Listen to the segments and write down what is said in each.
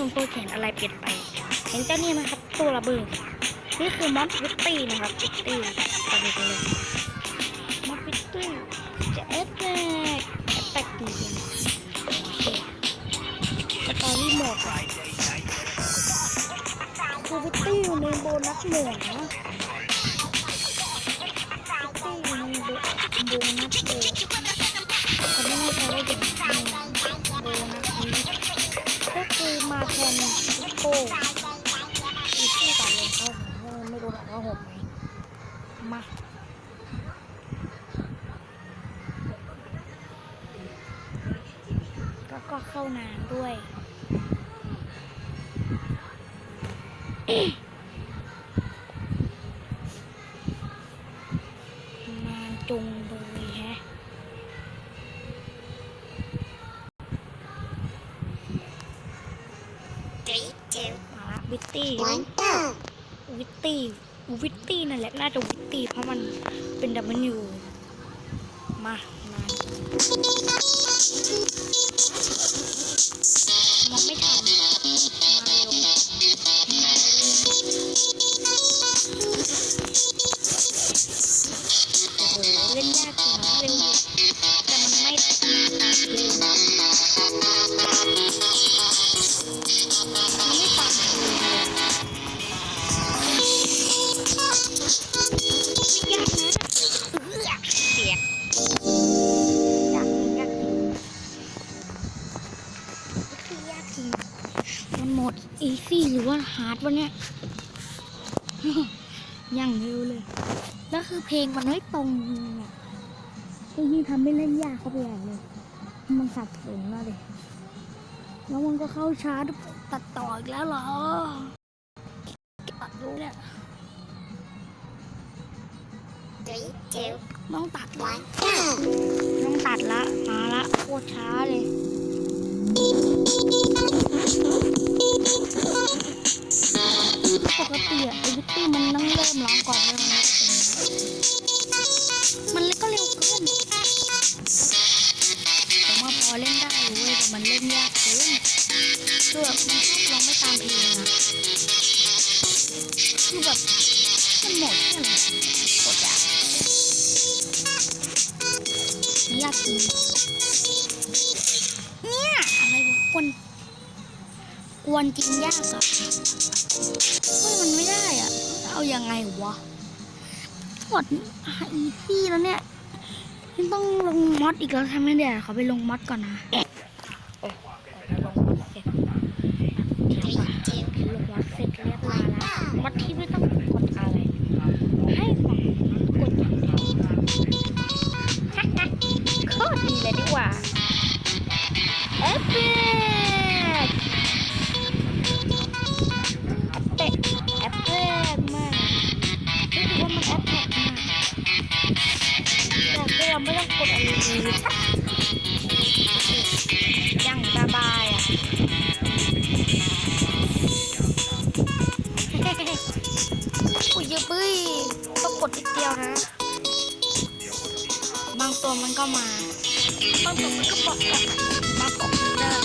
คุณครูเห็นอะไรเปลี่ยนไป เห็นเจ้านี่ไหมครับ ตัวระเบิดนี่คือมอสวิตตี้นะครับวิตตี้ไปดูกันเลยมอสวิตตี้จะเอฟแตกเอฟแตกจริงๆโอเคสตอรี่หมดคือวิตตี้อยู่ในโบนัสหมดนะวิตตี้อยู่ในโบนัสเลยเขาไม่ให้ใช้ได้เด็กใน พิโก้อีกที่ต่างเลยเขาผมไม่รู้หรอกว่าผมไหมมาแล้วก็เข้านานด้วยนานจุง two, มาละวิตตี้ one, go. วิตตี้วิตตี้นั่นแหละน่าจะวิตตี้เพราะมันเป็นดับเบิลยูมานานมองไม่ทัน อีซี่หรือว่าฮาร์ดวะเนี่ยยังเร็วเลย แล้วคือเพลงมันไม่ตรงจริงอะไอ้นี่ทำให้เล่นยากเข้าไปใหญ่เลย มันสับสนมากเลยแล้วมันก็เข้าช้าด้วยตัดต่ออีกแล้วเหรอตัดรู้เนี่ย Three, two, ต้องตัดละ one, go. ต้องตัดละ มาละโคตรช้าเลย ปกติอะไอ้วิตตี้มันต้องเริ่มร้องก่อนเริ่มร้องมันก็เร็วเกินผมว่าพอเล่นได้เว้ยแต่มันเล่นยากเกินคือแบบมันชอบร้องไม่ตามเพลงอะคือแบบมันหมดแค่ไหนกดยากยากจริงเนี่ยอะไรวะกวน กวนจริงยากอะเฮ้ยมันไม่ได้อะเอายังไงวะกดอีซี่แล้วเนี่ยยังต้องลงมอดอีกแล้วทำไมเดี๋ยวเขาไปลงมอดก่อนนะลงมอดเสร็จเรียบร้อยแล้วมอดที่ไม่ต้องกดอะไรให้ฝัง ยวนะ บางตัวมันก็มา บางตัวมันก็บอกกลับมาบอกเดิม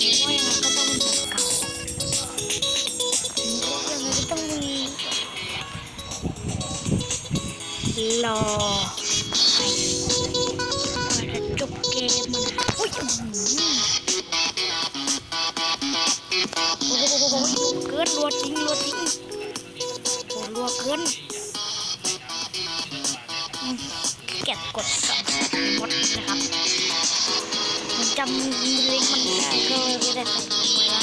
จะบอกว่ายังไงก็ต้องเป็นแบบเก่ายังไงก็ต้องมีรอจบเกมมันอุ้ย อ้รัวเกินอืมเก็บกดกับมดนะครับผมจำลิงก์มันได้ก็ไม่ได้ใส่ลงไว้ละ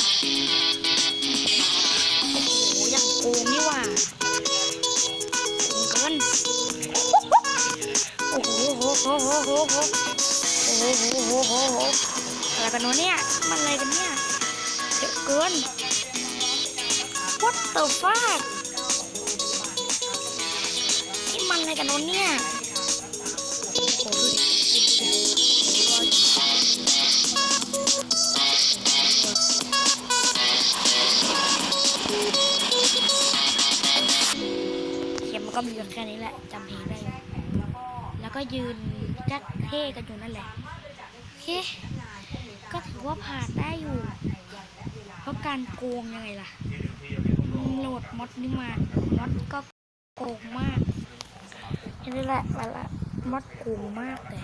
โอ้โหย่างโกงนี่หว่าโกงเกินโอ้โหโหโหโหโหโหโอ้โหโหโหโหโหอะไรกันวะเนี่ยมันอะไรกันเนี่ยเยอะเกิน What the fuck กันนู้นเนี่ยเขียนมันก็มีอยู่แค่นี้แหละจำเพลงได้ แล้วก็ยืนจักเท่กันอยู่นั่นแหละโอเคก็ถือว่าผ่านได้อยู่ เพราะการโกงยังไงล่ะโหลดมดนี่มามดก็โกงมาก นี่แหละมาละมัดกูมากเลย